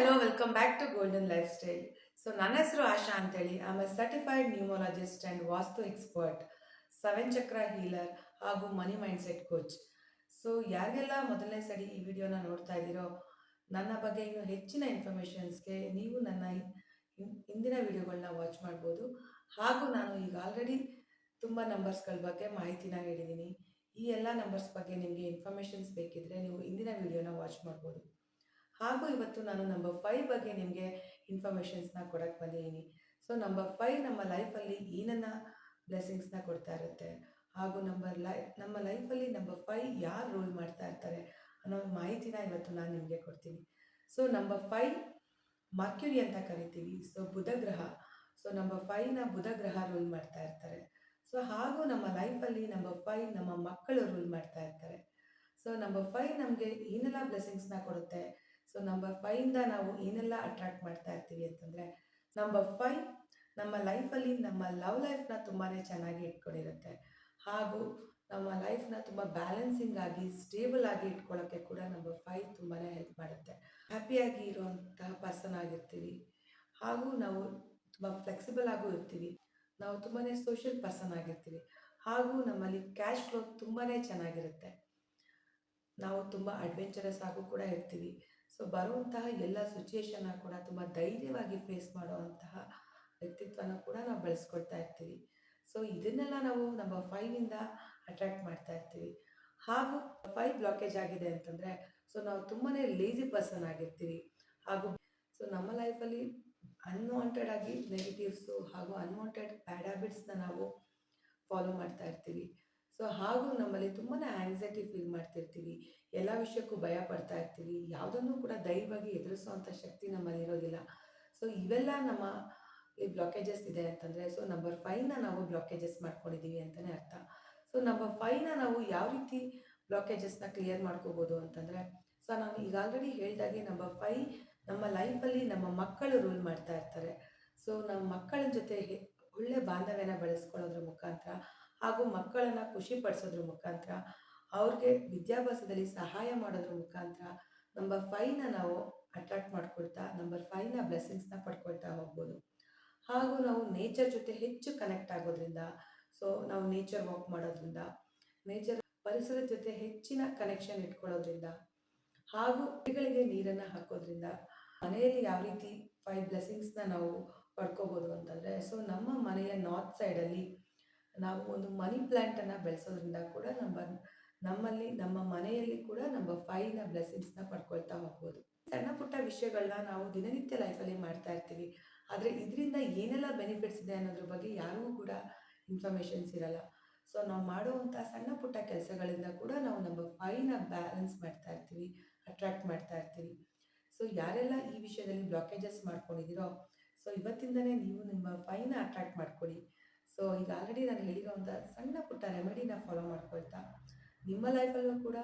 Hello welcome back to golden life style so ನನ್ನ ಹೆಸರು ಆಶಾ ಅಂತೇಳಿ. I a certified numerologist and vastu expert seven chakra healer ಹಾಗೂ money mindset coach so ಯಾರಿಗೆಲ್ಲ ಮೊದಲನೇ ಸರಿ ಈ ವಿಡಿಯೋನ ನೋಡ್ತಾ ಇದ್ದೀರೋ, ನನ್ನ ಬಗ್ಗೆ ಇನ್ನೂ ಹೆಚ್ಚಿನ ಇನ್ಫಾರ್ಮೇಷನ್ಸ್ಗೆ ನೀವು ನನ್ನ ಹಿಂದಿನ ವಿಡಿಯೋಗಳನ್ನ ವಾಚ್ ಮಾಡ್ಬೋದು. ಹಾಗೂ ನಾನು ಈಗ ಆಲ್ರೆಡಿ ತುಂಬ ನಂಬರ್ಸ್ಗಳ ಬಗ್ಗೆ ಮಾಹಿತಿನ ಹೇಳಿದ್ದೀನಿ. ಈ ಎಲ್ಲ ನಂಬರ್ಸ್ ಬಗ್ಗೆ ನಿಮಗೆ ಇನ್ಫಾರ್ಮೇಷನ್ಸ್ ಬೇಕಿದ್ದರೆ ನೀವು ಹಿಂದಿನ ವಿಡಿಯೋನ ವಾಚ್ ಮಾಡ್ಬೋದು. ಹಾಗೂ ಇವತ್ತು ನಾನು ನಂಬರ್ ಫೈವ್ ಬಗ್ಗೆ ನಿಮಗೆ ಇನ್ಫಾರ್ಮೇಷನ್ಸ್ನ ಕೊಡಕ್ಕೆ ಬಂದಿದ್ದೀನಿ ಸೊ ನಂಬರ್ ಫೈವ್ ನಮ್ಮ ಲೈಫಲ್ಲಿ ಏನನ್ನ ಬ್ಲೆಸ್ಸಿಂಗ್ಸ್ನ ಕೊಡ್ತಾ ಇರುತ್ತೆ ಹಾಗೂ ನಂಬರ್ ಲೈ ನಮ್ಮ ಲೈಫಲ್ಲಿ ನಂಬರ್ ಫೈವ್ ಯಾರು ರೂಲ್ ಮಾಡ್ತಾ ಇರ್ತಾರೆ ಅನ್ನೋ ಮಾಹಿತಿನ ಇವತ್ತು ನಾನು ನಿಮಗೆ ಕೊಡ್ತೀನಿ. ಸೊ ನಂಬರ್ ಫೈವ್ ಮರ್ಕ್ಯುರಿ ಅಂತ ಕರಿತೀವಿ. ಸೊ ಬುಧ ಗ್ರಹ. ಸೊ ನಂಬರ್ ಫೈವ್ನ ಬುಧ ಗ್ರಹ ರೂಲ್ ಮಾಡ್ತಾ ಇರ್ತಾರೆ. ಸೊ ಹಾಗೂ ನಮ್ಮ ಲೈಫಲ್ಲಿ ನಂಬರ್ ಫೈವ್ ನಮ್ಮ ಮಕ್ಕಳು ರೂಲ್ ಮಾಡ್ತಾ ಇರ್ತಾರೆ. ಸೊ ನಂಬರ್ ಫೈವ್ ನಮಗೆ ಏನೆಲ್ಲ ಬ್ಲೆಸ್ಸಿಂಗ್ಸ್ನ ಕೊಡುತ್ತೆ? ಸೊ ನಂಬರ್ ಫೈವಿಂದ ನಾವು ಏನೆಲ್ಲ ಅಟ್ರಾಕ್ಟ್ ಮಾಡ್ತಾ ಇರ್ತೀವಿ ಅಂತಂದರೆ ನಂಬರ್ ಫೈವ್ ನಮ್ಮ ಲೈಫಲ್ಲಿ ನಮ್ಮ ಲವ್ ಲೈಫ್ನ ತುಂಬಾ ಚೆನ್ನಾಗಿ ಇಟ್ಕೊಂಡಿರುತ್ತೆ. ಹಾಗೂ ನಮ್ಮ ಲೈಫ್ನ ತುಂಬ ಬ್ಯಾಲೆನ್ಸಿಂಗ್ ಆಗಿ ಸ್ಟೇಬಲ್ ಆಗಿ ಇಟ್ಕೊಳ್ಳೋಕ್ಕೆ ಕೂಡ ನಂಬರ್ ಫೈವ್ ತುಂಬಾ ಹೆಲ್ಪ್ ಮಾಡುತ್ತೆ. ಹ್ಯಾಪಿಯಾಗಿ ಇರುವಂತಹ ಪರ್ಸನ್ ಆಗಿರ್ತೀವಿ. ಹಾಗೂ ನಾವು ತುಂಬ ಫ್ಲೆಕ್ಸಿಬಲ್ ಆಗೂ ಇರ್ತೀವಿ. ನಾವು ತುಂಬಾ ಸೋಷಿಯಲ್ ಪರ್ಸನ್ ಆಗಿರ್ತೀವಿ. ಹಾಗೂ ನಮ್ಮಲ್ಲಿ ಕ್ಯಾಶ್ ಫ್ಲೋ ತುಂಬಾ ಚೆನ್ನಾಗಿರುತ್ತೆ. ನಾವು ತುಂಬ ಅಡ್ವೆಂಚರಸ್ ಆಗೂ ಕೂಡ ಇರ್ತೀವಿ. ಸೊ ಬರುವಂತಹ ಎಲ್ಲ ಸಿಚುಯೇಷನ್ನ ಕೂಡ ತುಂಬ ಧೈರ್ಯವಾಗಿ ಫೇಸ್ ಮಾಡುವಂತಹ ವ್ಯಕ್ತಿತ್ವನ ಕೂಡ ನಾವು ಬೆಳೆಸ್ಕೊಳ್ತಾ ಇರ್ತೀವಿ. ಸೊ ಇದನ್ನೆಲ್ಲ ನಾವು ನಮ್ಮ ಫೈವಿಂದ ಅಟ್ರ್ಯಾಕ್ಟ್ ಮಾಡ್ತಾ ಇರ್ತೀವಿ. ಹಾಗೂ ಫೈವ್ ಬ್ಲಾಕೇಜ್ ಆಗಿದೆ ಅಂತಂದರೆ ಸೊ ನಾವು ತುಂಬಾ ಲೇಜಿ ಪರ್ಸನ್ ಆಗಿರ್ತೀವಿ. ಹಾಗೂ ಸೊ ನಮ್ಮ ಲೈಫಲ್ಲಿ ಅನ್ವಾಂಟೆಡ್ ಆಗಿ ನೆಗೆಟಿವ್ಸು ಹಾಗೂ ಅನ್ವಾಂಟೆಡ್ ಬ್ಯಾಡ್ ಹ್ಯಾಬಿಟ್ಸ್ನ ನಾವು ಫಾಲೋ ಮಾಡ್ತಾ ಇರ್ತೀವಿ. ಸೊ ಹಾಗೂ ನಮ್ಮಲ್ಲಿ ತುಂಬಾ ಆಂಗ್ಸೈಟಿ ಫೀಲ್ ಮಾಡ್ತಿರ್ತೀವಿ. ಎಲ್ಲ ವಿಷಯಕ್ಕೂ ಭಯ ಪಡ್ತಾ ಇರ್ತೀವಿ. ಯಾವುದನ್ನು ಕೂಡ ಧೈರ್ಯವಾಗಿ ಎದುರಿಸುವಂಥ ಶಕ್ತಿ ನಮ್ಮಲ್ಲಿ ಇರೋದಿಲ್ಲ. ಸೊ ಇವೆಲ್ಲ ನಮ್ಮ ಈ ಬ್ಲಾಕೇಜಸ್ ಇದೆ ಅಂತಂದರೆ ಸೊ ನಂಬರ್ ಫೈವ್ನ ನಾವು ಬ್ಲಾಕೇಜಸ್ ಮಾಡ್ಕೊಂಡಿದ್ದೀವಿ ಅಂತಲೇ ಅರ್ಥ. ಸೊ ನಂಬರ್ ಫೈವ್ನ ನಾವು ಯಾವ ರೀತಿ ಬ್ಲಾಕೇಜಸ್ನ ಕ್ಲಿಯರ್ ಮಾಡ್ಕೋಬೋದು ಅಂತಂದರೆ ಸೊ ನಾನು ಈಗ ಆಲ್ರೆಡಿ ಹೇಳ್ದಾಗೆ ನಂಬರ್ ಫೈವ್ ನಮ್ಮ ಲೈಫಲ್ಲಿ ನಮ್ಮ ಮಕ್ಕಳು ರೂಲ್ ಮಾಡ್ತಾ ಇರ್ತಾರೆ. ಸೊ ನಮ್ಮ ಮಕ್ಕಳ ಜೊತೆ ಒಳ್ಳೆ ಬಾಂಧವ್ಯನ ಬೆಳೆಸ್ಕೊಳ್ಳೋದ್ರ ಮುಖಾಂತರ ಹಾಗೂ ಮಕ್ಕಳನ್ನು ಖುಷಿ ಪಡಿಸೋದ್ರ ಮುಖಾಂತರ, ಅವ್ರಿಗೆ ವಿದ್ಯಾಭ್ಯಾಸದಲ್ಲಿ ಸಹಾಯ ಮಾಡೋದ್ರ ಮುಖಾಂತರ ನಂಬರ್ ಫೈವ್ನ ನಾವು ಅಟ್ರಾಕ್ಟ್ ಮಾಡ್ಕೊಳ್ತಾ ನಂಬರ್ ಫೈವ್ನ ಬ್ಲೆಸ್ಸಿಂಗ್ಸ್ನ ಪಡ್ಕೊಳ್ತಾ ಹೋಗ್ಬೋದು. ಹಾಗೂ ನಾವು ನೇಚರ್ ಜೊತೆ ಹೆಚ್ಚು ಕನೆಕ್ಟ್ ಆಗೋದ್ರಿಂದ ಸೊ ನಾವು ನೇಚರ್ ವಾಕ್ ಮಾಡೋದ್ರಿಂದ ನೇಚರ್ ಪರಿಸರದ ಜೊತೆ ಹೆಚ್ಚಿನ ಕನೆಕ್ಷನ್ ಇಟ್ಕೊಳ್ಳೋದ್ರಿಂದ, ಹಾಗೂ ಗಿಡಗಳಿಗೆ ನೀರನ್ನು ಹಾಕೋದ್ರಿಂದ, ಮನೆಯಲ್ಲಿ ಯಾವ ರೀತಿ ಫೈವ್ ಬ್ಲೆಸ್ಸಿಂಗ್ಸ್ನ ನಾವು ಪಡ್ಕೋಬೋದು ಅಂತಂದರೆ ಸೊ ನಮ್ಮ ಮನೆಯ ನಾರ್ತ್ ಸೈಡಲ್ಲಿ ನಾವು ಒಂದು ಮನಿ ಪ್ಲ್ಯಾಂಟನ್ನು ಬೆಳೆಸೋದ್ರಿಂದ ಕೂಡ ನಮ್ಮ, ನಮ್ಮಲ್ಲಿ, ನಮ್ಮ ಮನೆಯಲ್ಲಿ ಕೂಡ ನಮ್ಮ ಫೈನ ಬ್ಲೆಸ್ಸಿಂಗ್ಸ್ನ ಪಡ್ಕೊಳ್ತಾ ಹೋಗ್ಬೋದು. ಸಣ್ಣ ಪುಟ್ಟ ವಿಷಯಗಳನ್ನ ನಾವು ದಿನನಿತ್ಯ ಲೈಫಲ್ಲಿ ಮಾಡ್ತಾ ಇರ್ತೀವಿ. ಆದರೆ ಇದರಿಂದ ಏನೆಲ್ಲ ಬೆನಿಫಿಟ್ಸ್ ಇದೆ ಅನ್ನೋದ್ರ ಬಗ್ಗೆ ಯಾರಿಗೂ ಕೂಡ ಇನ್ಫಾರ್ಮೇಷನ್ಸ್ ಇರಲ್ಲ. ಸೊ ನಾವು ಮಾಡುವಂಥ ಸಣ್ಣ ಪುಟ್ಟ ಕೆಲಸಗಳಿಂದ ಕೂಡ ನಾವು ನಮ್ಮ ಫೈನ ಬ್ಯಾಲೆನ್ಸ್ ಮಾಡ್ತಾ ಇರ್ತೀವಿ ಅಟ್ರಾಕ್ಟ್ ಮಾಡ್ತಾ ಇರ್ತೀವಿ. ಸೊ ಯಾರೆಲ್ಲ ಈ ವಿಷಯದಲ್ಲಿ ಬ್ಲಾಕೇಜಸ್ ಮಾಡ್ಕೊಂಡಿದ್ದೀರೋ ಸೊ ಇವತ್ತಿಂದನೇ ನೀವು ನಿಮ್ಮ ಫೈನ ಅಟ್ರಾಕ್ಟ್ ಮಾಡ್ಕೊಳ್ಳಿ. ಸೊ ಈಗ ಆಲ್ರೆಡಿ ನಾನು ಹೇಳಿರೋಂಥ ಸಣ್ಣ ಪುಟ್ಟ ರೆಮಿಡಿನ ಫಾಲೋ ಮಾಡ್ಕೊಳ್ತಾ, ನಿಮ್ಮ ಲೈಫಲ್ಲೂ ಕೂಡ,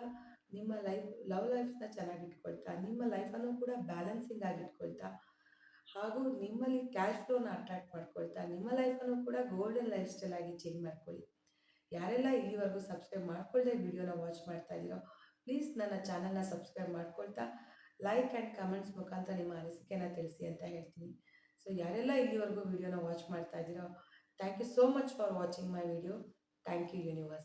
ನಿಮ್ಮ ಲೈಫ್ ಲವ್ ಲೈಫ್ನ ಚೆನ್ನಾಗಿ ಇಟ್ಕೊಳ್ತಾ, ನಿಮ್ಮ ಲೈಫನ್ನು ಕೂಡ ಬ್ಯಾಲೆನ್ಸಿಂಗ್ ಆಗಿ ಇಟ್ಕೊಳ್ತಾ, ಹಾಗೂ ನಿಮ್ಮಲ್ಲಿ ಕ್ಯಾಶ್ ಫ್ಲೋನ ಅಟ್ರಾಕ್ಟ್ ಮಾಡ್ಕೊಳ್ತಾ, ನಿಮ್ಮ ಲೈಫನ್ನು ಕೂಡ ಗೋಲ್ಡನ್ ಲೈಫ್ ಸ್ಟೈಲ್ ಆಗಿ ಚೇಂಜ್ ಮಾಡ್ಕೊಳ್ಳಿ. ಯಾರೆಲ್ಲ ಇಲ್ಲಿವರೆಗೂ ಸಬ್ಸ್ಕ್ರೈಬ್ ಮಾಡ್ಕೊಳ್ಳದೆ ವಿಡಿಯೋನ ವಾಚ್ ಮಾಡ್ತಾ ಇದ್ದೀರೋ ಪ್ಲೀಸ್ ನನ್ನ ಚಾನಲ್ನ ಸಬ್ಸ್ಕ್ರೈಬ್ ಮಾಡ್ಕೊಳ್ತಾ ಲೈಕ್ ಆ್ಯಂಡ್ ಕಮೆಂಟ್ಸ್ ಮುಖಾಂತರ ನಿಮ್ಮ ಅನಿಸಿಕೆನ ತಿಳಿಸಿ ಅಂತ ಹೇಳ್ತೀನಿ. ಸೊ ಯಾರೆಲ್ಲ ಇಲ್ಲಿವರೆಗೂ ವಿಡಿಯೋನ ವಾಚ್ ಮಾಡ್ತಾ ಇದ್ದೀರೋ Thank you so much for watching my video. Thank you, universe.